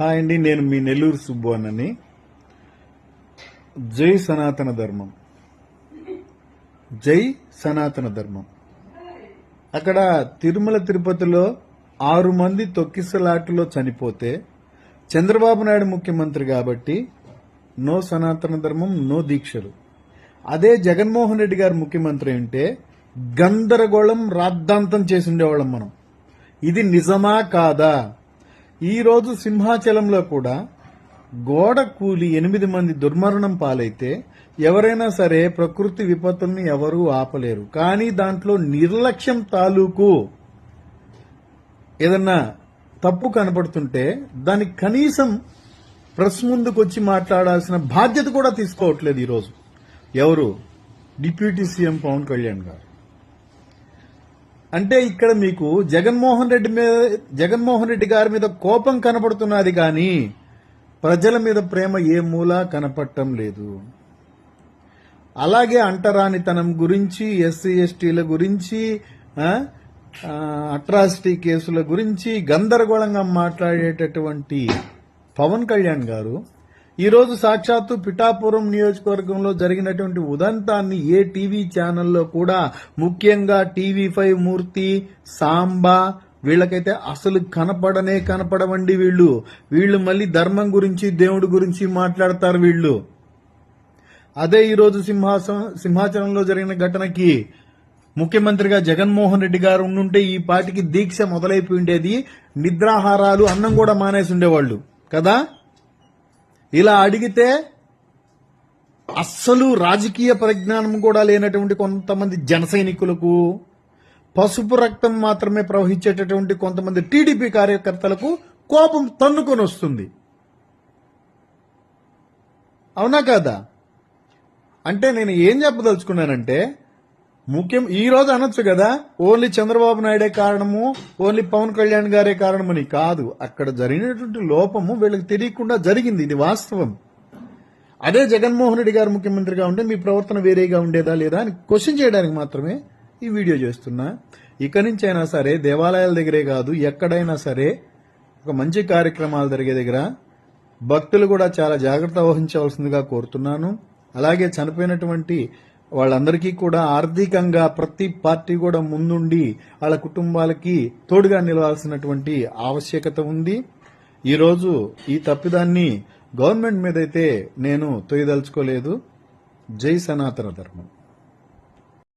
Hi అండి నేను మీ నెల్లూరు సుబ్బు అన్నని. జై సనాతన ధర్మం. జై సనాతన ధర్మం. అక్కడ తిరుమల తిరుపతిలో ఆరు మంది తొక్కిసలాటలో చనిపోతే చంద్రబాబు నాయుడు ముఖ్యమంత్రి కాబట్టి నో సనాతన ధర్మం నో దీక్షలు. అదే జగన్మోహన్ రెడ్డి గారు ముఖ్యమంత్రి అంటే గందరగోళం రాద్ధాంతం చేసి ఉండేవాళ్ళం మనం. ఇది నిజమా కాదా? ఈరోజు సింహాచలంలో కూడా గోడ కూలి ఎనిమిది మంది దుర్మరణం పాలైతే ఎవరైనా సరే ప్రకృతి విపత్తుల్ని ఎవరూ ఆపలేరు. కానీ దాంట్లో నిర్లక్ష్యం తాలూకు ఏదన్నా తప్పు కనపడుతుంటే దానికి కనీసం ప్రెస్ ముందుకు వచ్చి మాట్లాడాల్సిన బాధ్యత కూడా తీసుకోవట్లేదు ఈరోజు ఎవరు? డిప్యూటీ సీఎం పవన్ కళ్యాణ్ గారు. అంటే ఇక్కడ మీకు జగన్మోహన్ రెడ్డి మీద జగన్మోహన్ రెడ్డి గారి మీద కోపం కనపడుతున్నది కానీ ప్రజల మీద ప్రేమ ఏ మూలా కనపడటం లేదు. అలాగే అంటరానితనం గురించి ఎస్సీ ఎస్టీల గురించి అట్రాసిటీ కేసుల గురించి గందరగోళంగా మాట్లాడేటటువంటి పవన్ కళ్యాణ్ గారు ఈరోజు సాక్షాత్తు పిఠాపురం నియోజకవర్గంలో జరిగినటువంటి ఉదంతాన్ని ఏ టీవీ ఛానల్లో కూడా ముఖ్యంగా టీవీ ఫైవ్ మూర్తి సాంబా వీళ్ళకైతే అసలు కనపడనే కనపడవండి వీళ్ళు. వీళ్ళు మళ్ళీ ధర్మం గురించి దేవుడి గురించి మాట్లాడతారు వీళ్ళు. అదే ఈరోజు సింహాసనం సింహాచలంలో జరిగిన ఘటనకి ముఖ్యమంత్రిగా జగన్మోహన్ రెడ్డి గారు ఉండుంటే ఈ పాటికి దీక్ష మొదలైపోయి ఉండేది. నిద్రాహారాలు అన్నం కూడా మానేసి ఉండేవాళ్ళు. కదా? ఇలా అడిగితే అస్సలు రాజకీయ పరిజ్ఞానం కూడా లేనటువంటి కొంతమంది జన సైనికులకు పసుపు రక్తం మాత్రమే ప్రవహించేటటువంటి కొంతమంది టీడీపీ కార్యకర్తలకు కోపం తన్నుకొని వస్తుంది. అవునా కాదా? అంటే నేను ఏం చెప్పదలుచుకున్నానంటే ముఖ్యం ఈ రోజు అనొచ్చు కదా ఓన్లీ చంద్రబాబు నాయుడే కారణము ఓన్లీ పవన్ కళ్యాణ్ గారే కారణమని కాదు. అక్కడ జరిగినటువంటి లోపము వీళ్ళకి తెలియకుండా జరిగింది ఇది వాస్తవం. అదే జగన్మోహన్ రెడ్డి గారు ముఖ్యమంత్రిగా ఉంటే మీ ప్రవర్తన వేరేగా ఉండేదా లేదా అని క్వశ్చన్ చేయడానికి మాత్రమే ఈ వీడియో చేస్తున్నా. ఇక నుంచి అయినా సరే దేవాలయాల దగ్గరే కాదు ఎక్కడైనా సరే ఒక మంచి కార్యక్రమాలు జరిగే దగ్గర భక్తులు కూడా చాలా జాగ్రత్త వహించవలసిందిగా కోరుతున్నాను. అలాగే చనిపోయినటువంటి వాళ్ళందరికీ కూడా ఆర్థికంగా ప్రతి పార్టీ కూడా ముందుండి వాళ్ళ కుటుంబాలకి తోడుగా నిలవాల్సినటువంటి ఆవశ్యకత ఉంది. ఈరోజు ఈ తప్పిదాన్ని గవర్నమెంట్ మీదైతే నేను తొయ్యదలుచుకోలేదు. జై సనాతన ధర్మం.